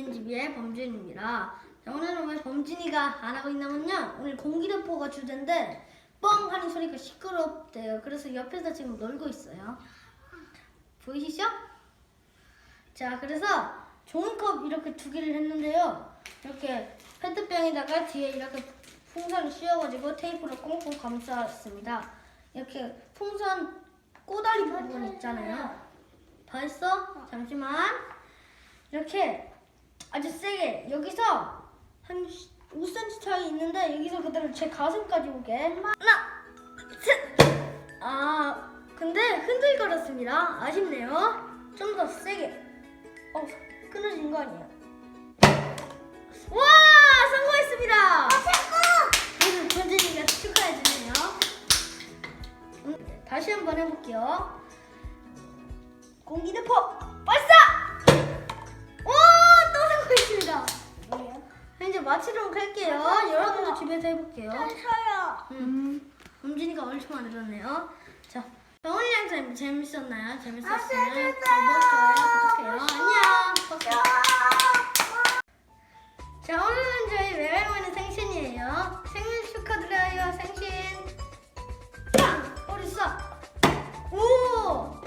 범진집의 범진입니다. 자, 오늘은 왜 범진이가 안 하고 있냐면요. 오늘 공기대포가 주제인데 뻥 하는 소리가 시끄럽대요. 그래서 옆에서 지금 놀고 있어요. 보이시죠? 자, 그래서 종이컵 이렇게 두 개를 했는데요. 이렇게 페트병에다가 뒤에 이렇게 풍선을 씌워가지고 테이프로 꽁꽁 감쌌습니다. 이렇게 풍선 꼬다리 부분 있잖아요. 다 했어? 잠시만. 이렇게 아주 세게. 여기서 한 5cm 차이 있는데 여기서 그대로 제 가슴까지 오게. 하나 셋아 근데 흔들거렸습니다. 아쉽네요. 좀 더 세게. 어 끊어진 거 아니에요? 와 성공했습니다. 오늘 권진이가 축하해 주네요. 음, 다시 한번 해볼게요. 공기 대포 마치도록 할게요. 여러분도 집에서 해볼게요. 서요. 음, 음진이가 엄청 만들었네요. 자, 자, 오늘 영상 재밌었나요? 재밌었으면 구독, 좋아요 부탁해요. 안녕! 자, 오늘은 저희 외할머니 생신이에요. 생일 축하드려요, 생신! 빵! 어디 있어? 오!